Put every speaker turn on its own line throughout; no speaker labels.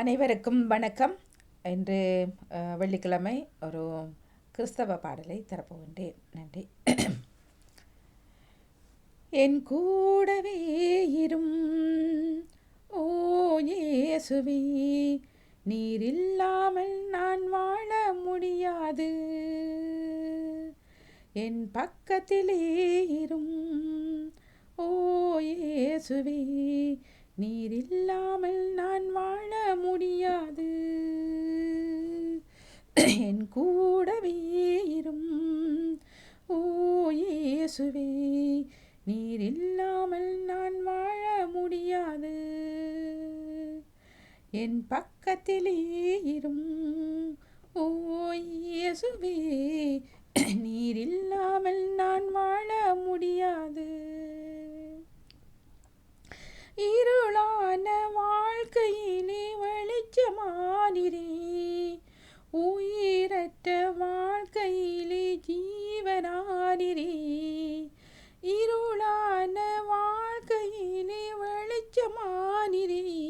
அனைவருக்கும் வணக்கம். இன்று வெள்ளிக்கிழமை ஒரு கிறிஸ்தவ பாடலை தரப்போகின்றேன். நன்றி. என் கூடவே இரும் ஓ ஏசுவி நீர் இல்லாமல் நான் வாழ முடியாது. என் பக்கத்திலே இரும் ஓ இயேசுவே நீர் இல்லாமல் நான் வாழ முடியாது. என் கூடவே இரும். ஓ இயேசுவே நீர் இல்லாமல் நான் வாழ முடியாது. என் பக்கத்திலே இரும். ஓ இயேசுவே நீர் இல்லாமல் நான் வாழ முடியாது. இருளான வாழ்க்கையிலே வெளிச்சமானிரே. உயிரற்ற வாழ்க்கையிலே ஜீவனானிரே. இருளான வாழ்க்கையிலே வெளிச்சமானிரே.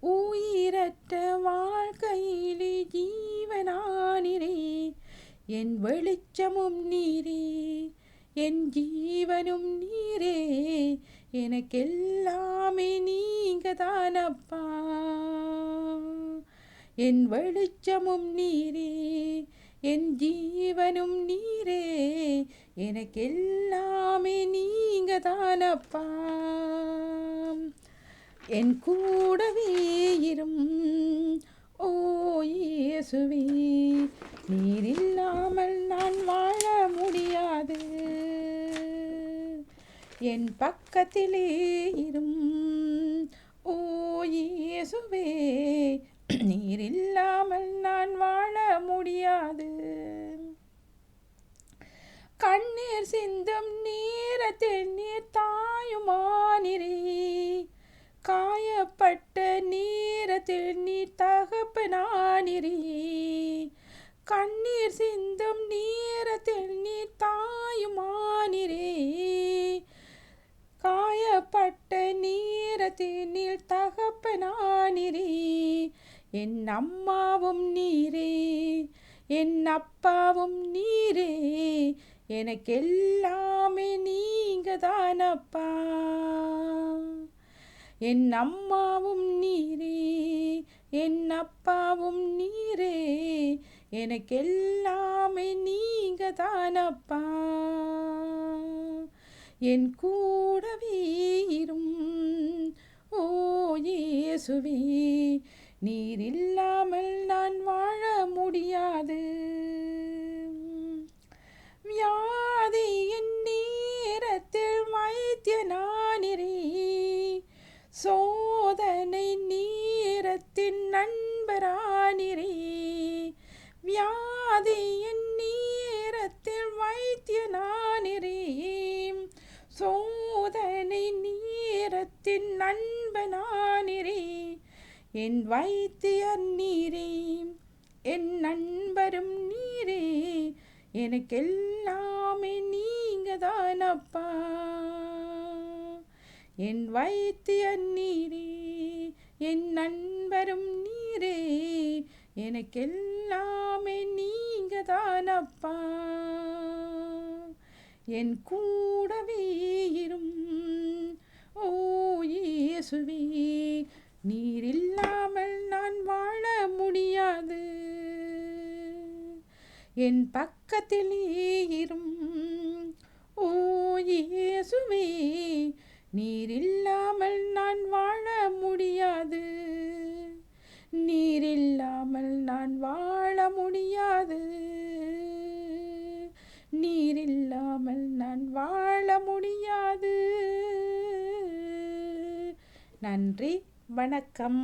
உயிரற்ற வாழ்க்கையிலே ஜீவனானிரே. என் வெளிச்சமும் நீரே. என் ஜீவனும் எனக்கெல்லாமே நீங்க தானப்பா என் வெளிச்சமும் நீரே என் ஜீவனும் நீரே எனக்கெல்லாமே நீங்க தானப்பா என் கூடவே இரும் ஓ இயேசுவே நீர் இல்லாமல் நான் வாழ முடியாது என் பக்கத்திலே இரும். ஓ இயேசுவே நீர் இல்லாமல் நான் வாழ முடியாது. கண்ணீர் சிந்தும் நேரத்தில் நீர் தாயுமானிரே. காயப்பட்ட நேரத்தில் நீர் தகப்பனானிரே. கண்ணீர் சிந்தும் நேரத்தில் நீர் தாயுமானிரே. என் அம்மாவும் நீரே என் அப்பாவும் நீரே எனக்கெல்லாமே நீங்க தானப்பா என் அம்மாவும் நீரே என் அப்பாவும் நீரே எனக்கெல்லாமே நீங்க தானப்பா என் கூடவே இரும் ஓ இயேசுவே நீர் இல்லாமல் நான் வாழ முடியாது. வியாதியின் நேரத்தில் வைத்தியனானிரே சோதனை நேரத்தின் நண்பரானிரே வியாதியின் நேரத்தில் வைத்தியனானிரே சோதனை நேரத்தின் நண்பனானிரே என் வைத்தியர் நீரே என் நண்பரும் நீரே எனக்கெல்லாமே நீங்க தானப்பா என் வைத்தியர் நீரே என் நண்பரும் நீரே எனக்கெல்லாமே நீங்க தானப்பா என் கூடவே இரும் ஓ இயேசுவே நீர் இல்லாமல் நான் வாழ முடியாது. என் பக்கத்திலே இரும். ஓ இயேசுவே நீர் இல்லாமல் நான் வாழ முடியாது. நீர் இல்லாமல் நான் வாழ முடியாது. நீர் இல்லாமல் நான் வாழ முடியாது. நன்றி. வணக்கம்.